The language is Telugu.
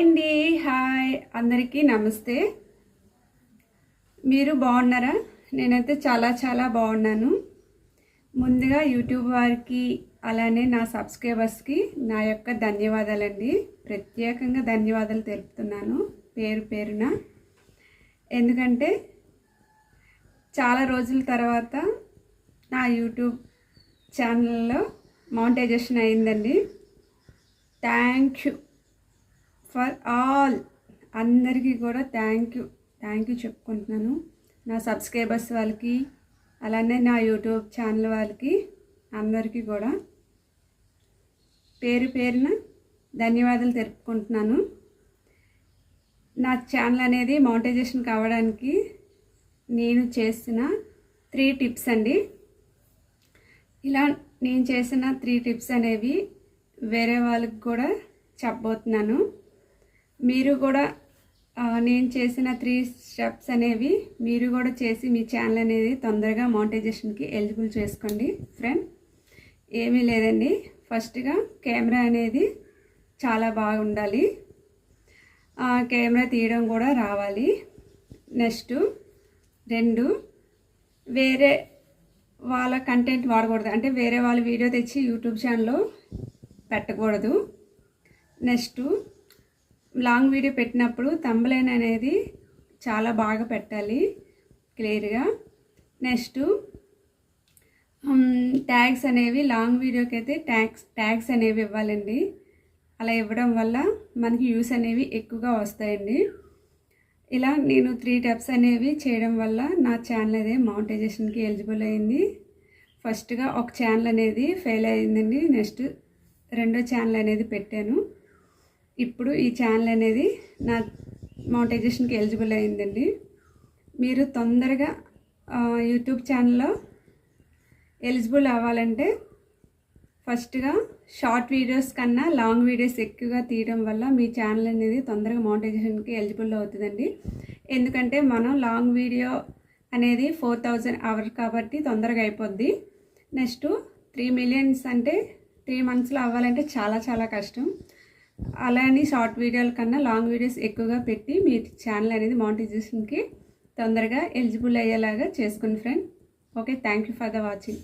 అండి. హాయ్. అందరికీ నమస్తే. మీరు బాగున్నారా? నేనైతే చాలా చాలా బాగున్నాను. ముందుగా యూట్యూబ్ వారికి అలానే నా సబ్స్క్రైబర్స్కి నా యొక్క ధన్యవాదాలండి. ప్రత్యేకంగా ధన్యవాదాలు తెలుపుతున్నాను పేరు పేరున. ఎందుకంటే చాలా రోజుల తర్వాత నా యూట్యూబ్ ఛానల్లో మౌంటైజేషన్ అయిందండి. Thank you. ఫర్ ఆల్ అందరికీ కూడా థ్యాంక్ యూ. థ్యాంక్ యూ చెప్పుకుంటున్నాను. నా సబ్స్క్రైబర్స్ వాళ్ళకి అలానే నా యూట్యూబ్ ఛానల్ వాళ్ళకి అందరికీ కూడా పేరు పేరున ధన్యవాదాలు తెలుపుకుంటున్నాను. నా ఛానల్ అనేది మౌంటైజేషన్ కావడానికి నేను చేసిన త్రీ టిప్స్ అండి. ఇలా నేను చేసిన త్రీ టిప్స్ అనేవి వేరే వాళ్ళకి కూడా చెప్పబోతున్నాను. మీరు కూడా నేను చేసిన త్రీ స్టెప్స్ అనేవి మీరు కూడా చేసి మీ ఛానల్ అనేది తొందరగా మౌంటైజేషన్కి ఎలిజిబుల్ చేసుకోండి ఫ్రెండ్ ఏమీ లేదండి. ఫస్ట్గా కెమెరా అనేది చాలా బాగుండాలి. కెమెరా తీయడం కూడా రావాలి. నెక్స్ట్ రెండు వేరే వాళ్ళ కంటెంట్ వాడకూడదు. అంటే వేరే వాళ్ళ వీడియో తెచ్చి యూట్యూబ్ ఛానల్లో పెట్టకూడదు. నెక్స్ట్ లాంగ్ వీడియో పెట్టినప్పుడు తంబలైన్ అనేది చాలా బాగా పెట్టాలి. క్లియర్గా. నెక్స్ట్ ట్యాగ్స్ అనేవి లాంగ్ వీడియోకి అయితే ట్యాగ్స్ ట్యాగ్స్ అనేవి ఇవ్వాలండి. అలా ఇవ్వడం వల్ల మనకి యూస్ అనేవి ఎక్కువగా వస్తాయండి. ఇలా నేను త్రీ టెప్స్ అనేవి చేయడం వల్ల నా ఛానల్ అదే మౌంటైజేషన్కి ఎలిజిబుల్ అయింది. ఫస్ట్గా ఒక ఛానల్ అనేది ఫెయిల్ అయిందండి. నెక్స్ట్ రెండో ఛానల్ అనేది పెట్టాను. ఇప్పుడు ఈ ఛానల్ అనేది నా మోనిటైజేషన్కి ఎలిజిబుల్ అయిందండి. మీరు తొందరగా యూట్యూబ్ ఛానల్లో ఎలిజిబుల్ అవ్వాలంటే ఫస్ట్గా షార్ట్ వీడియోస్ కన్నా లాంగ్ వీడియోస్ ఎక్కువగా తీయడం వల్ల మీ ఛానల్ అనేది తొందరగా మోనిటైజేషన్కి ఎలిజిబుల్ అవుతుందండి. ఎందుకంటే మనం లాంగ్ వీడియో అనేది ఫోర్ థౌజండ్ అవర్ కాబట్టి తొందరగా అయిపోద్ది. నెక్స్ట్ త్రీ మిలియన్స్ అంటే త్రీ మంత్స్లో అవ్వాలంటే చాలా చాలా కష్టం. అలానే షార్ట్ వీడియోల కన్నా లాంగ్ వీడియోస్ ఎక్కువగా పెట్టి మీ ఛానల్ అనేది మానిటైజేషన్కి తొందరగా ఎలిజిబుల్ అయ్యేలాగా చేసుకోండి friend. Okay thank you for the watching.